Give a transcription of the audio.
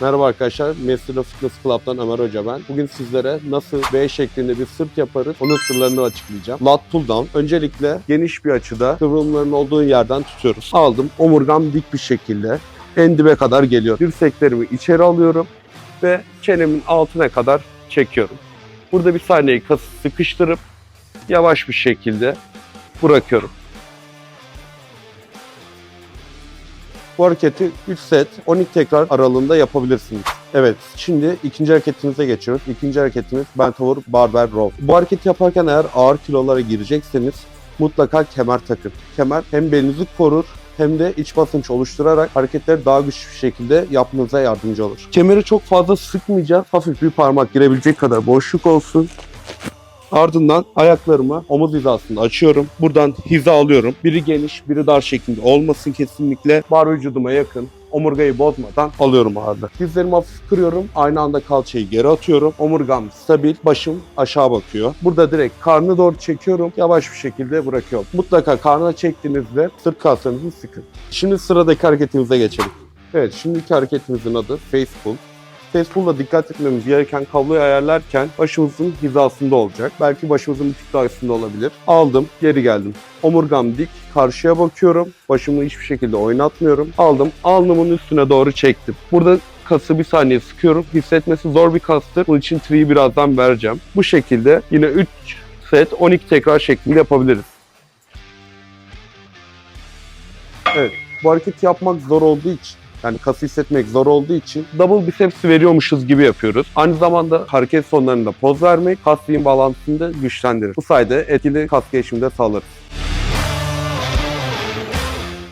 Merhaba arkadaşlar, Mesut Fitness Club'dan Ömer Hoca ben. Bugün sizlere nasıl V şeklinde bir sırt yaparız, onun sırlarını açıklayacağım. Lat pull down. Öncelikle geniş bir açıda kıvrımların olduğu yerden tutuyoruz. Aldım, omurgam dik bir şekilde en dibe kadar geliyor. Dirseklerimi içeri alıyorum ve çenemin altına kadar çekiyorum. Burada bir saniye kası sıkıştırıp yavaş bir şekilde bırakıyorum. Bu hareketi 3 set 12 tekrar aralığında yapabilirsiniz. Evet, şimdi ikinci hareketimize geçiyoruz. İkinci hareketimiz Bent over Barbell Row. Bu hareketi yaparken eğer ağır kilolara girecekseniz mutlaka kemer takın. Kemer hem belinizi korur hem de iç basınç oluşturarak hareketleri daha güçlü bir şekilde yapmanıza yardımcı olur. Kemeri çok fazla sıkmayacağız. Hafif bir parmak girebilecek kadar boşluk olsun. Ardından ayaklarımı omuz hizasında açıyorum. Buradan hiza alıyorum. Biri geniş, biri dar şeklinde olmasın kesinlikle. Bar vücuduma yakın. Omurgayı bozmadan alıyorum ağırlığı. Dizlerimi hafif kırıyorum. Aynı anda kalçayı geri atıyorum. Omurgam stabil. Başım aşağı bakıyor. Burada direkt karnı doğru çekiyorum. Yavaş bir şekilde bırakıyorum. Mutlaka karnına çektiğinizde sırt kaslarınızı sıkın. Şimdi sıradaki hareketimize geçelim. Evet şimdiki hareketimizin adı face pull. Pull'da dikkat etmemiz gereken kabloyu ayarlarken başımızın hizasında olacak. Belki başımızın bir tık daha üstünde olabilir. Aldım, geri geldim. Omurgam dik, karşıya bakıyorum. Başımı hiçbir şekilde oynatmıyorum. Aldım, alnımın üstüne doğru çektim. Burada kası bir saniye sıkıyorum. Hissetmesi zor bir kastır. Bunun için tree'yi birazdan vereceğim. Bu şekilde yine 3 set 12 tekrar şeklinde yapabiliriz. Evet, bu hareketi yapmak zor olduğu için yani kası hissetmek zor olduğu için double biceps veriyormuşuz gibi yapıyoruz. Aynı zamanda hareket sonlarında poz vermek kas bağlantısını da güçlendirir. Bu sayede etkili kas gelişimini de sağlarız.